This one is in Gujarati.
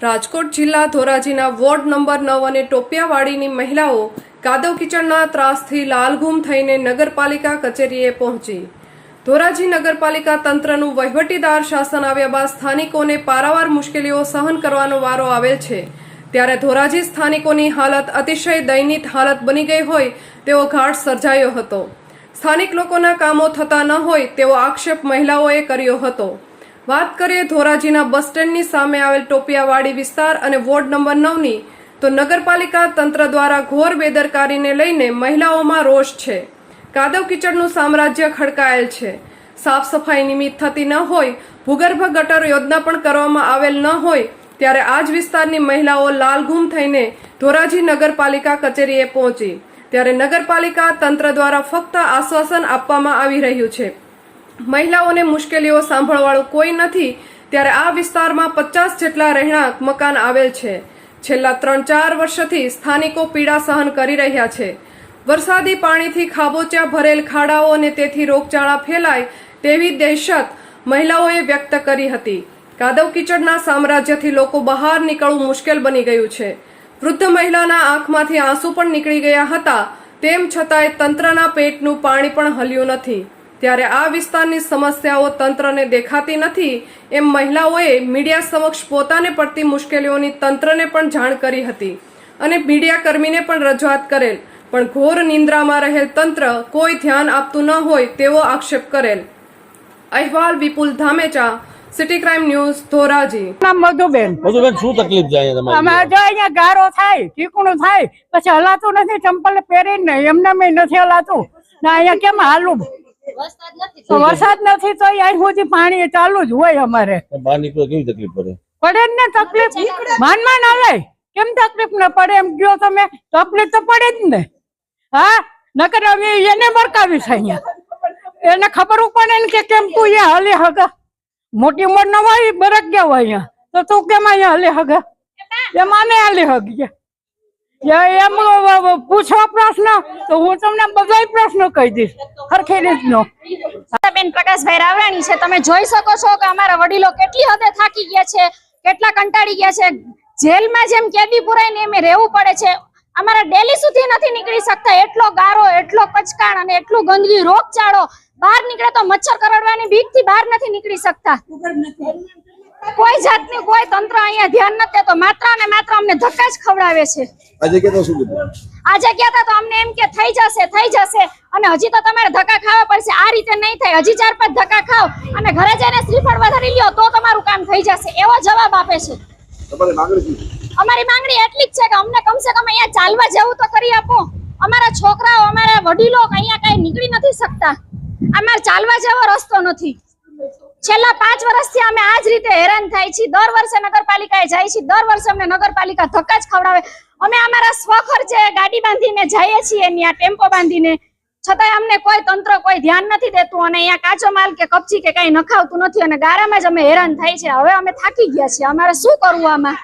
રાજકોટ જિલ્લા ધોરાજીના વોર્ડ નંબર નવ અને ટોપિયાવાડીની મહિલાઓ કાદવ કિચડના ત્રાસથી લાલઘુમ થઈને નગરપાલિકા કચેરીએ પહોંચી. ધોરાજી નગરપાલિકા તંત્રનું વહીવટીદાર શાસન આવ્યા બાદ સ્થાનિકોને પારાવાર મુશ્કેલીઓ સહન કરવાનો વારો આવેલ છે. ત્યારે ધોરાજી સ્થાનિકોની હાલત અતિશય દયનીય હાલત બની ગઈ હોય તેવો ઘાટ સર્જાયો હતો. સ્થાનિક લોકોના કામો થતા ન હોય તેવો આક્ષેપ મહિલાઓએ કર્યો હતો. વાત કરીએ ધોરાજીના બસ સ્ટેન્ડની સામે આવેલ ટોપિયાવાડી વિસ્તાર અને વોર્ડ નંબર નવની, તો નગરપાલિકા તંત્ર દ્વારા ઘોર બેદરકારીને લઈને મહિલાઓમાં રોષ છે. કાદવ કિચડનું સામ્રાજ્ય ખડકાયેલ છે. સાફ સફાઈ નિમિત્ત થતી ન હોય, ભૂગર્ભ ગટર યોજના પણ કરવામાં આવેલ ન હોય, ત્યારે આ જ વિસ્તારની મહિલાઓ લાલઘૂમ થઈને ધોરાજી નગરપાલિકા કચેરીએ પહોંચી. ત્યારે નગરપાલિકા તંત્ર દ્વારા ફક્ત આશ્વાસન આપવામાં આવી રહ્યું છે. મહિલાઓને મુશ્કેલીઓ સાંભળવાળું કોઈ નથી, ત્યારે આ વિસ્તારમાં પચાસ જેટલા રહેણાંક મકાન આવેલ છે. છેલ્લા ત્રણ ચાર વર્ષથી સ્થાનિકો પીડા સહન કરી રહ્યા છે. વરસાદી પાણીથી ખાબોચિયા ભરેલ ખાડાઓ અને તેથી રોગચાળા ફેલાય તેવી દહેશત મહિલાઓએ વ્યક્ત કરી હતી. કાદવ કિચડના સામ્રાજ્યથી લોકો બહાર નીકળવું મુશ્કેલ બની ગયું છે. વૃદ્ધ મહિલાના આંખમાંથી આંસુ પણ નીકળી ગયા હતા. તેમ છતાંય તંત્રના પેટનું પાણી પણ હલ્યું નથી. ત્યારે આ વિસ્તારની સમસ્યાઓ તંત્રને દેખાતી નથી એમ મહિલાઓએ મીડિયા સમક્ષ પોતાને પડતી મુશ્કેલીઓની તંત્રને પણ જાણ કરી હતી. અને મીડિયા કર્મીને પણ રજૂઆત કરેલ. પણ ઘોર નિંદ્રામાં રહેલ તંત્ર કોઈ ધ્યાન આપતું ન હોય તેવો આક્ષેપ કરેલ. અહેવાલ Vipul Dhamecha city crime news Dhoraji. નામ મધુબેન. બધું શું તકલીફ છે અહીંયા અમારે જો અહીંયા ગારો થાય ચીકણું થાય પછી હલાતું નથી ચંપલ પહેરીને એમને મેં નથી હલાતું. ના અહીંયા કેમ હાલું? વરસાદ નથી તો અહીંયા સુધી પાણી ચાલુ જ હોય અમારે. બહાર નીકળો કેવી તકલીફ પડે? પડે જ ને તકલીફ. માન ના હાલે. કેમ તકલીફ ન પડે? એમ કયો તમે તકલીફ તો પડે જ ને. હા? નકર અમે એને મરકાવી છે અહીંયા. એને ખબર ઉપર ને કે કેમ તું એ હાલે હગા. મોટી ઉંમર નો હોય, બરક ગયા હોય અહીંયા. તો તું કેમ અહીંયા હલે હગા? એ આને હલે હગી? એમ પૂછો પ્રશ્ન, તો હું તમને બધા પ્રશ્નો કહી દઈશ. હરખી રીતનો બેન, પ્રકાશભાઈ રાવરાણી છે. તમે જોઈ શકો છો કે અમારા વડીલો કેટલી હદે થાકી ગયા છે, કેટલા કંટાળી ગયા છે. જેલમાં જેમ કેદી પુરાય ને એમ રહેવું પડે છે. અમારા ડેલી સુધી નથી નીકળી શકતા. એટલો ગારો, એટલો કચકાણ અને એટલું ગંદકી રોગચાળો. બહાર નીકળે તો મચ્છર કરડવાની બીકથી બહાર નથી નીકળી શકતા. કોઈ જાતની કોઈ તંત્ર અહીંયા ધ્યાન નથી દેતો. માત્ર અને માત્ર અમને ધક્કા જ ખવડાવે છે. આજે કેટલો શું કીધું? આજે કેતા તો અમને એમ કે થઈ જશે થઈ જશે. અને હજી તો તમારે ધક્કા ખાવા પડશે. આ રીતે નહીં થાય. હજી ચાર પાંચ ધક્કા ખાવ અને ઘરે જઈને શ્રીફળ વધારી લ્યો તો તમારું કામ થઈ જશે. એવો જવાબ આપે છે. તમારી માંગણી શું અમારી માંગણી એટલી જ છે કે અમને કમસે કમ અહીંયા ચાલવા જેવું તો કરી આપો. અમારા છોકરાઓ અમારા વડીલો અહીંયા કઈ નીકળી નથી શકતા. અમારે ચાલવા જેવો રસ્તો નથી. છેલ્લા પાંચ વર્ષથી અમે આ જ રીતે હેરાન થાય છીએ. દર વર્ષે નગરપાલિકાએ જાય છે. દર વર્ષે અમને નગરપાલિકા ધક્કા જ ખવડાવે. અમે અમારા સ્વખર્ચે ગાડી બાંધીને જઈએ છીએ ત્યાં ટેમ્પો બાંધીને, છતાંય અમને કોઈ તંત્ર કોઈ ધ્યાન નથી દેતું અને અહીંયા કાચો માલ કે કપચી કે કઈ નખાવતું નથી અને ગારામાં જ અમે હેરાન થાય છે. હવે અમે થાકી ગયા છીએ. અમારે શું કરવું આમાં?